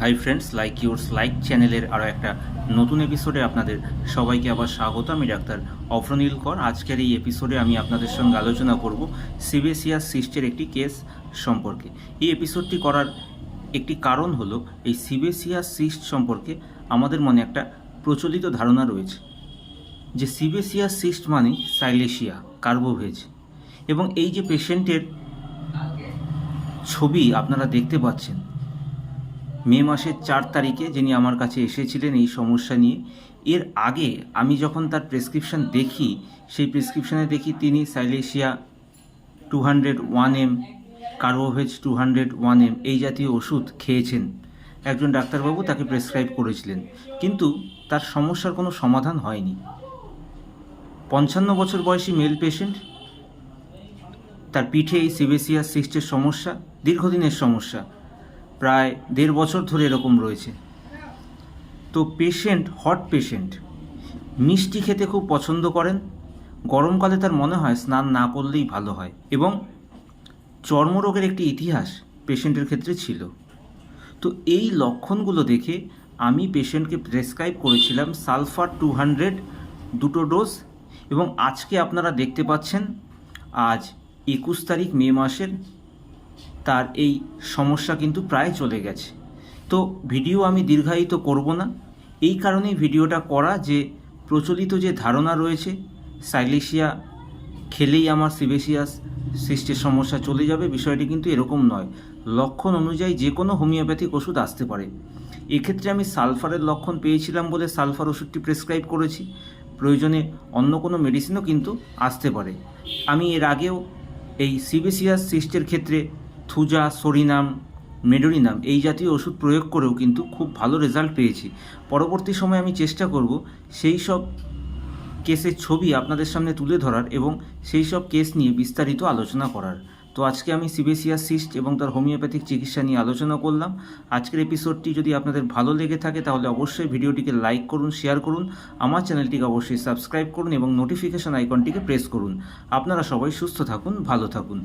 Hi friends like yours like চ্যানেলের আরও একটা নতুন এপিসোডে আপনাদের সবাইকে আবার স্বাগত। আমি ডাক্তার অফরনীল কর আজকের এই এপিসোডে আমি আপনাদের সঙ্গে আলোচনা করব সিবেসিয়াস সিস্টের একটি কেস সম্পর্কে। এই এপিসোডটি করার একটি কারণ হলো, এই সিবেসিয়াস সিস্ট সম্পর্কে আমাদের মনে একটা প্রচলিত ধারণা রয়েছে, যে সিবেসিয়াস সিস্ট মানে সাইলেশিয়া, কার্বোভেজ। এবং এই যে পেশেন্টের ছবি আপনারা দেখতে পাচ্ছেন মে মাসের চার তারিখে যিনি আমার কাছে এসেছিলেন এই সমস্যা নিয়ে, এর আগে আমি যখন তার প্রেসক্রিপশন দেখি, সেই প্রেসক্রিপশানে দেখি তিনি silicea two hundred one M, carbo veg two hundred one M এই জাতীয় ওষুধ খেয়েছেন। একজন ডাক্তারবাবু তাকে প্রেসক্রাইব করেছিলেন। কিন্তু তার সমস্যার কোনো সমাধান হয়নি। পঞ্চান্ন বছর বয়সী মেল পেশেন্ট তার পিঠে এই সিবেসিয়াস সিস্টের সমস্যা, দীর্ঘদিনের সমস্যা প্রায় দেড় বছর ধরে এরকম রয়েছে। তো পেশেন্ট হট পেশেন্ট মিষ্টি খেতে খুব পছন্দ করেন। গরমকালে তার মনে হয় স্নান না করলেই ভালো হয় এবং চর্মরোগের একটি ইতিহাস পেশেন্টের ক্ষেত্রে ছিল। তো এই লক্ষণগুলো দেখে আমি পেশেন্টকে প্রেসক্রাইব করেছিলাম সালফার টু হান্ড্রেড দুটো ডোজ এবং আজকে আপনারা দেখতে পাচ্ছেন, আজ একুশ তারিখ মে মাসের তার এই সমস্যা কিন্তু প্রায় চলে গেছে। তো ভিডিও আমি দীর্ঘায়িত করব না। এই কারণেই ভিডিওটা করা যে প্রচলিত যে ধারণা রয়েছে, সাইলেশিয়া খেলেই আমার সিবেসিয়াস সিস্টের সমস্যা চলে যাবে, বিষয়টি কিন্তু এরকম নয়। লক্ষণ অনুযায়ী যে কোনো হোমিওপ্যাথিক ওষুধ আসতে পারে। এক্ষেত্রে আমি সালফারের লক্ষণ পেয়েছিলাম বলে সালফার ওষুধটি প্রেসক্রাইব করেছি। প্রয়োজনে অন্য কোনো মেডিসিনও কিন্তু আসতে পারে। আমি এর আগেও এই সিবিসিয়াস সিস্টের ক্ষেত্রে থুজা, সরিনাম, মেডোরিনাম এই জাতীয় ওষুধ প্রয়োগ করেও কিন্তু খুব ভালো রেজাল্ট পেয়েছি। পরবর্তী সময়ে আমি চেষ্টা করব সেই সব কেসের ছবি আপনাদের সামনে তুলে ধরার এবং সেই সব কেস নিয়ে বিস্তারিত আলোচনা করার। তো আজকে আমি সিবেসিয়াস সিস্ট এবং তার হোমিওপ্যাথিক চিকিৎসা নিয়ে আলোচনা করলাম। আজকের এপিসোডটি যদি আপনাদের ভালো লেগে থাকে তাহলে অবশ্যই ভিডিওটিকে লাইক করুন, শেয়ার করুন, আমার চ্যানেলটিকে অবশ্যই সাবস্ক্রাইব করুন এবং নোটিফিকেশন আইকনটিকে প্রেস করুন। আপনারা সবাই সুস্থ থাকুন, ভালো থাকুন।